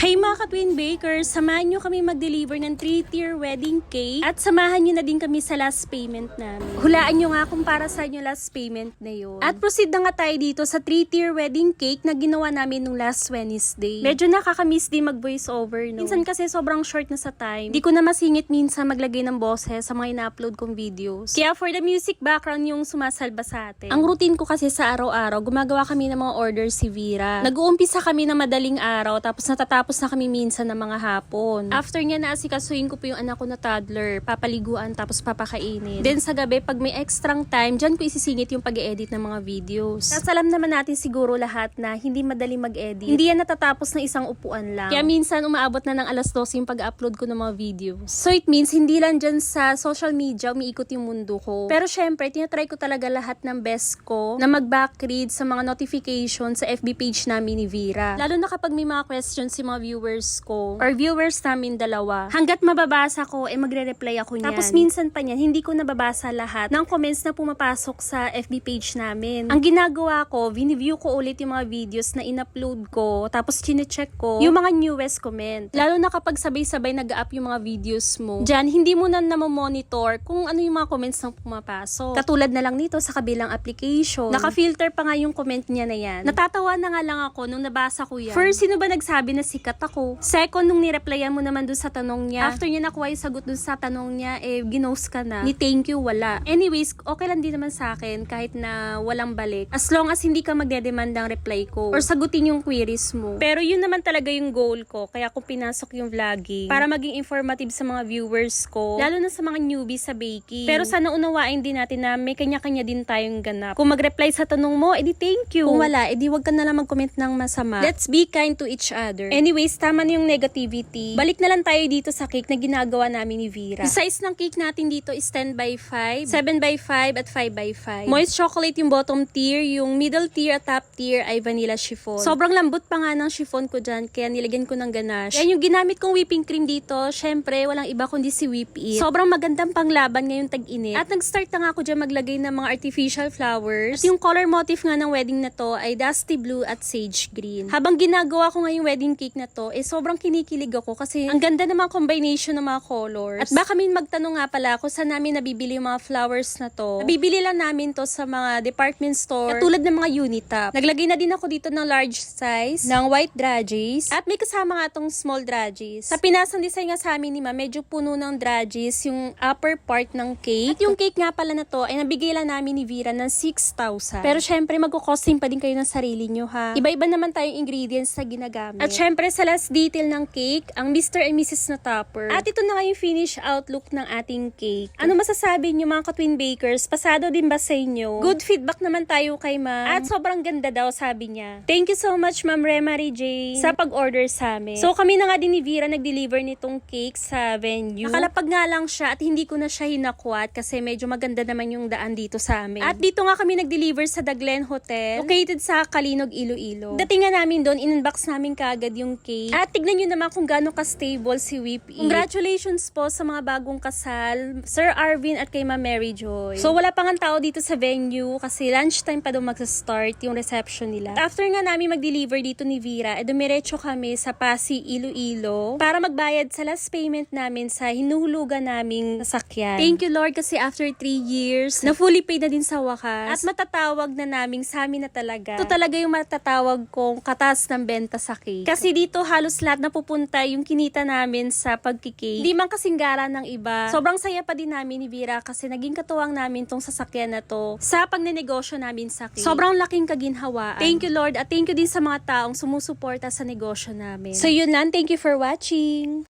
Hi mga ka-twin bakers! Samahan nyo kami mag-deliver ng 3-tier wedding cake at samahan nyo na din kami sa last payment namin. Hulaan nyo nga kung para sa inyo last payment na yun. At proceed na nga tayo dito sa 3-tier wedding cake na ginawa namin nung last Wednesday. Medyo nakakamiss din mag-voice over, no? Minsan kasi sobrang short na sa time. Di ko na masingit minsan maglagay ng boses sa mga ina-upload kong videos. Kaya for the music background yung sumasalba sa atin. Ang routine ko kasi sa araw-araw, gumagawa kami ng mga orders si Vera. Nag-uumpisa kami ng madaling araw, tapos natatapos na kami minsan ng mga hapon. After niya naasikasuhin ko po yung anak ko na toddler, papaliguan tapos papakainin. Then sa gabi, pag may extrang time, dyan ko isisingit yung pag-edit ng mga videos. Tapos alam naman natin siguro lahat na hindi madali mag-edit. Hindi yan natatapos ng isang upuan lang. Kaya minsan umaabot na ng alas 12 yung pag-upload ko ng mga videos. So it means hindi lang dyan sa social media umiikot yung mundo ko. Pero syempre, tinatry ko talaga lahat ng best ko na mag-backread sa mga notification sa FB page namin ni Vera. Lalo na kapag may mga questions si mga viewers ko or viewers namin dalawa. Hanggat mababasa ko, eh magre-reply ako niyan. Tapos minsan pa niyan, hindi ko nababasa lahat ng comments na pumapasok sa FB page namin. Ang ginagawa ko, viniview ko ulit yung mga videos na in-upload ko, tapos chine-check ko yung mga newest comment. Lalo na kapag sabay-sabay nag-up yung mga videos mo. Diyan, hindi mo na namomonitor kung ano yung mga comments na pumapasok. Katulad na lang nito sa kabilang application. Naka-filter pa nga yung comment niya na yan. Natatawa na nga lang ako nung nabasa ko yan. First, sino ba nagsabi na sikat ako? Second, nung nireplyan mo naman dun sa tanong niya. After niya nakuha yung sagot dun sa tanong niya, eh, ginost ka na. Ni thank you, wala. Anyways, okay lang din naman sa akin kahit na walang balik. As long as hindi ka magdedemand ng reply ko or sagutin yung queries mo. Pero yun naman talaga yung goal ko. Kaya kung pinasok yung vlogging para maging informative sa mga viewers ko, lalo na sa mga newbies sa baking. Pero sana unawain din natin na may kanya-kanya din tayong ganap. Kung mag-reply sa tanong mo, edi thank you. Kung wala, edi wag ka na lang mag-comment ng masama. Let's be kind to each other. Anyways, tama na yung negativity. Balik na lang tayo dito sa cake na ginagawa namin ni Vera. Yung size ng cake natin dito is 10 by 5, 7 by 5, at 5 by 5. Moist chocolate yung bottom tier, yung middle tier at top tier ay vanilla chiffon. Sobrang lambot pa nga ng chiffon ko dyan, kaya nilagyan ko ng ganache. Yan yung ginamit kong whipping cream dito, syempre walang iba kundi si Whip It. Sobrang magandang panglaban ngayong tag-init. At nag-start na nga ako dyan maglagay ng mga artificial flowers. At yung color motif nga ng wedding na to ay dusty blue at sage green. Habang ginagawa ko nga yung wedding cake na to, eh sobrang kinikilig ako kasi ang ganda ng mga combination ng mga colors. At baka min magtanong nga pala kung saan namin nabibili yung mga flowers na to. Nabibili lang namin to sa mga department store katulad ng mga Unitap. Naglagay na din ako dito ng large size ng white draggies at may kasama nga tong small draggies. Sa pinasang design nga sa amin ni Ma, medyo puno ng draggies yung upper part ng cake. At yung cake nga pala na to ay nabigay lang namin ni Vera ng 6,000. Pero syempre magkukosting pa din kayo ng sarili nyo ha. Iba-iba naman tayong ingredients na ginagamit. At syempre sa last detail ng cake, ang Mr. and Mrs. na topper. At ito na nga yung finish outlook ng ating cake. Ano masasabi nyo mga ka-twin bakers? Pasado din ba sa inyo? Good feedback naman tayo kay ma'am. At sobrang ganda daw sabi niya. Thank you so much ma'am Remary Jane sa pag-order sa amin. So kami na nga din ni Vera nag-deliver nitong cake sa venue. Nakalapag nga lang siya at hindi ko na siya hinakwat kasi medyo maganda naman yung daan dito sa amin. At dito nga kami nag-deliver sa The Glen Hotel located sa Kalinog, Iloilo. Dating nga namin doon, in-unbox namin kaagad yung cake. At tignan nyo naman kung gaano ka-stable si Whip It. Congratulations po sa mga bagong kasal, Sir Arvin at kay Ma'am Mary Joy. So wala pang tao dito sa venue kasi lunchtime pa daw magsa-start yung reception nila. After nga namin mag-deliver dito ni Vera, eh dumiretso kami sa Pasig, Iloilo para magbayad sa last payment namin sa hinuhulugan naming sasakyan. Thank you Lord kasi after 3 years, na fully paid na din sa wakas. At matatawag na naming sa amin na talaga. Ito talaga yung matatawag kong katas ng benta sa cake. Kasi dito halos lahat na pupunta yung kinita namin sa pagkikake. Hindi man kasing gara ng iba. Sobrang saya pa din namin ni Vera kasi naging katuwang namin tong sasakyan na to sa pagnenegosyo namin sa cake. Sobrang laking kaginhawaan. Thank you Lord at thank you din sa mga taong sumusuporta sa negosyo namin. So yun lang, thank you for watching.